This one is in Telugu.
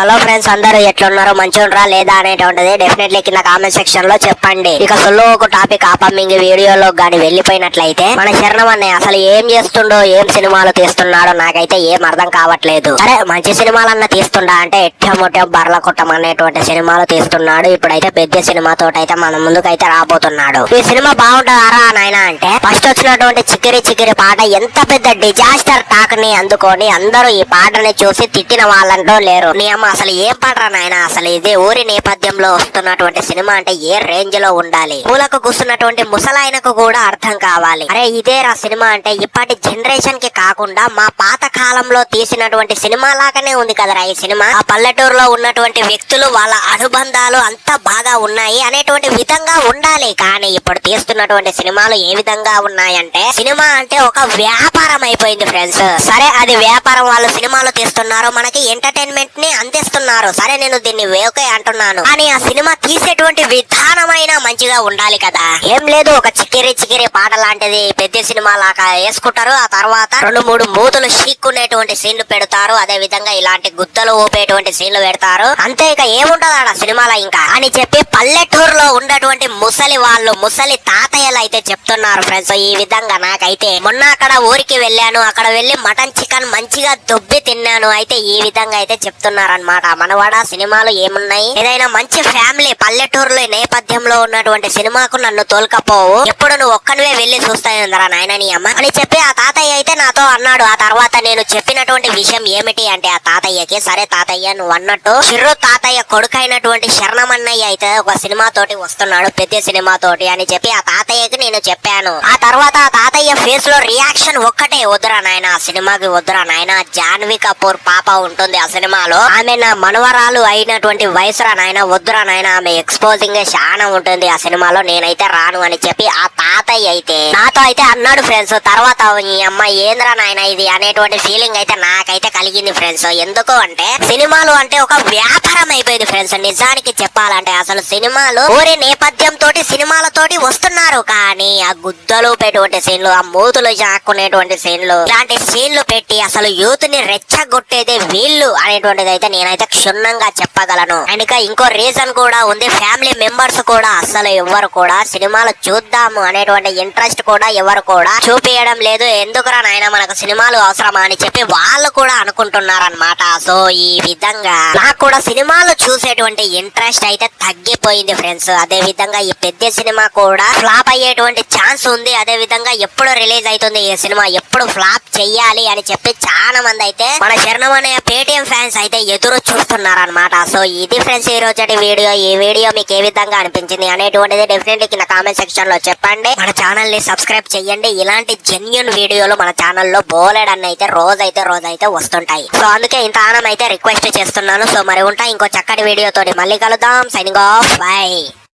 హలో ఫ్రెండ్స్ అందరూ ఎట్లున్నారో మంచిగా లేదా అనేటువంటిది డెఫినెట్లీ కింద కామెంట్ సెక్షన్లో చెప్పండి. ఇక సొల్లు ఒక టాపిక్ ఆపమ్మింగ్ వీడియోలో గాని వెళ్ళిపోయినట్లయితే మన శరణం అన్నయ్య అసలు ఏం చేస్తుండో ఏం సినిమాలు తీస్తున్నాడో నాకైతే ఏం అర్థం కావట్లేదు. అరే మంచి సినిమాలన్న తీస్తుండా అంటే ఎట్టమొట్టం బర్ల కుట్టం అనేటువంటి సినిమాలు తీస్తున్నాడు. ఇప్పుడైతే పెద్ద సినిమాతో అయితే మన ముందుకైతే రాబోతున్నాడు. ఈ సినిమా బాగుంటుందారా నాయన అంటే ఫస్ట్ వచ్చినటువంటి చిక్కిరి చిక్కిరి పాట ఎంత పెద్ద డిజాస్టర్ టాక్ని అందుకొని అందరూ ఈ పాటని చూసి తిట్టిన వాళ్ళంటూ లేరు. నీ అమ్మ అసలు ఏం పడరా నాయన? అసలు ఇది ఊరి నేపథ్యంలో వస్తున్నటువంటి సినిమా అంటే ఏ రేంజ్లో ఉండాలి? పూలకు కూస్తున్నటువంటి ముసలాయనకు కూడా అర్థం కావాలి. అరే ఇదేరా సినిమా అంటే ఇప్పటి జనరేషన్కి కాకుండా మా పాత కాలంలో తీసినటువంటి సినిమా లాగానే ఉంది కదరా ఈ సినిమా. ఆ పల్లెటూరులో ఉన్నటువంటి వ్యక్తులు వాళ్ళ అనుబంధాలు అంతా బాగా ఉన్నాయి అనేటువంటి విధంగా ఉండాలి. కానీ ఇప్పుడు తీస్తున్నటువంటి సినిమాలు ఏ విధంగా ఉన్నాయంటే సినిమా అంటే ఒక వ్యాపారం అయిపోయింది ఫ్రెండ్స్. సరే అది వ్యాపారం వాళ్ళు సినిమాలు తీస్తున్నారు. మనకి ఎంటర్టైన్మెంట్ని చేస్తున్నారు. సరే నేను దీన్ని వేకే అంటున్నాను. కానీ ఆ సినిమా తీసేటువంటి విధానమైన మంచిగా ఉండాలి కదా. ఏం లేదు ఒక చిక్కిరి చిక్కిరి పాట లాంటిది పెద్ద సినిమా లాగా వేసుకుంటారు. ఆ తర్వాత రెండు మూడు మూతులు చీక్కునేటువంటి సీన్లు పెడతారు. అదే విధంగా ఇలాంటి గుద్దలు ఊపేటువంటి సీన్లు పెడతారు. అంతే ఇక ఏముంటది ఆడ సినిమాలో ఇంకా. అని చెప్పి పల్లెటూరులో ఉన్నటువంటి ముసలి వాళ్ళు ముసలి తాతయ్యలు అయితే చెప్తున్నారు ఫ్రెండ్స్ ఈ విధంగా నాకైతే మొన్న అక్కడ ఊరికి వెళ్ళాను. అక్కడ వెళ్ళి మటన్ చికెన్ మంచిగా దొబ్బి తిన్నాను. అయితే ఈ విధంగా అయితే చెప్తున్నారు అనమాట మనవాడ సినిమాలు ఏమున్నాయి? ఏదైనా మంచి ఫ్యామిలీ పల్లెటూరులో నేపథ్యంలో ఉన్నటువంటి సినిమాకు నన్ను తోలుకపోవు. ఎప్పుడు నువ్వు ఒక్కనివే వెళ్ళి చూస్తాయిందరా నాయన నీ అమ్మ? అని చెప్పి ఆ తాతయ్య అయితే నాతో అన్నాడు. ఆ తర్వాత నేను చెప్పినటువంటి విషయం ఏమిటి అంటే ఆ తాతయ్యకి సరే తాతయ్య నువ్వు అన్నట్టు చిర్రు తాతయ్య కొడుకైనటువంటి శరణమన్నయ్య అయితే ఒక సినిమా తోటి వస్తున్నాడు పెద్ద సినిమా తోటి అని చెప్పి ఆ తాతయ్యకి నేను చెప్పాను. ఆ తర్వాత ఆ తాతయ్య ఫేస్లో రియాక్షన్ ఒక్కటే వద్దురా నాయన ఆ సినిమాకి వద్దురా నాయన జాన్వి కపూర్ పాప ఉంటుంది ఆ సినిమాలో. ఆమె నా మనవరాలు అయినటువంటి వయసురా నాయన వద్దురా నాయన ఆమె ఎక్స్పోజింగ్ చాలా ఉంటుంది ఆ సినిమాలో నేనైతే రాను అని చెప్పి ఆ తాతయ్య అయితే నాతో అయితే అన్నాడు ఫ్రెండ్స్ తర్వాత ఈ అమ్మాయి ఏంద్రా నాయన ఇది అనేటువంటి ఫీలింగ్ అయితే నాకైతే కలిగింది ఫ్రెండ్స్ ఎందుకు అంటే సినిమాలు అంటే ఒక వ్యాపారం అయిపోయింది ఫ్రెండ్స్ నిజానికి చెప్పాలంటే అసలు సినిమాలు ఊరి నేపథ్యం తోటి సినిమాలతోటి వస్తున్నారు. కానీ ఆ గుద్దలు పెట్టేటువంటి సీన్లు ఆ మూతులు జాక్కునేటువంటి సీన్లు ఇలాంటి సీన్లు పెట్టి అసలు యూత్ని రెచ్చగొట్టేదే వీళ్ళు అనేటువంటిది అయితే నేనైతే క్షుణ్ణంగా చెప్పగలను. అండ్ ఇంకా ఇంకో రీజన్ కూడా ఉంది. ఫ్యామిలీ మెంబర్స్ కూడా అసలు ఎవరు కూడా సినిమాలు చూద్దాము అనేటువంటి ఇంట్రెస్ట్ కూడా ఎవరు కూడా చూపించడం లేదు. ఎందుకురా నాయన మనకు సినిమాలు అవసరమా అని చెప్పి వాళ్ళు కూడా అనుకుంటున్నారన్నమాట. సో ఈ విధంగా నాకు కూడా సినిమాలు చూసేటువంటి ఇంట్రెస్ట్ అయితే తగ్గిపోయింది ఫ్రెండ్స్. అదే విధంగా ఈ పెద్ద సినిమా కూడా ఫ్లాప్ అయ్యేటువంటి ఛాన్స్ ఉంది. అదే విధంగా ఎప్పుడు రిలీజ్ అవుతుంది ఈ సినిమా ఎప్పుడు ఫ్లాప్ చెయ్యాలి అని చెప్పి చాలా మంది అయితే మన శరణం అనే పేటిఎం ఫ్యాన్స్ అయితే ఎదురు చూస్తున్నారన్నమాట. సో ఇది ఫ్రెండ్స్ ఈ రోజటి వీడియో. ఈ వీడియో మీకు ఏ విధంగా అనిపించింది అనేటువంటిది డెఫినెట్లీ కింద కామెంట్ సెక్షన్లో చెప్పండి. మన ఛానల్ని సబ్స్క్రైబ్ చేయండి ఇలాంటి జెన్యున్ వీడియోలు మన ఛానల్లో బోలెడన్ని అయితే రోజైతే రోజైతే వస్తుంటాయి. సో అందుకే ఇంత ఆనం అయితే రిక్వెస్ట్ చేస్తున్నాను. సో మరి ఉంటా ఇంకో చక్కటి వీడియోతో మళ్ళీ కలుద్దాం. Signing off by